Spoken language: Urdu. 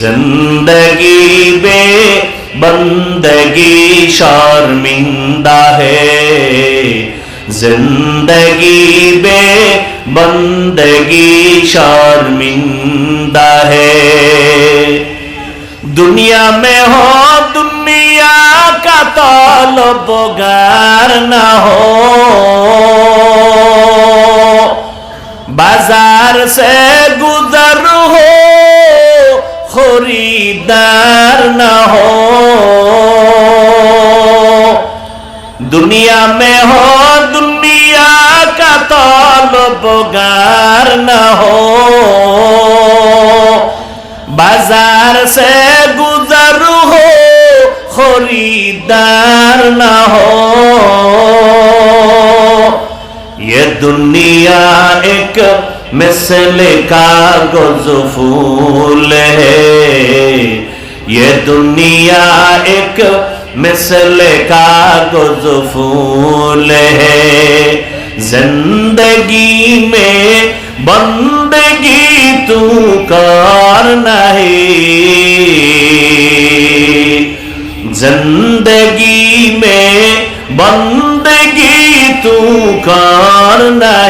زندگی بے بندگی شرمندہ ہے۔ زندگی بے بندگی شرمندہ ہے۔ دنیا میں ہو، دنیا کا طالب گر نہ ہو۔ بازار سے گزر ہو۔ خریدار نہ ہو دنیا میں ہو دنیا کا طالب گر نہ ہو بازار سے گزر ہو خریدار نہ ہو یہ دنیا ایک مثل کاغذ پھول ہے۔ یہ دنیا ایک مثل کاغذ پھول ہے۔ زندگی میں بندگی تو کار نہیں زندگی میں بندگی تو کار نہیں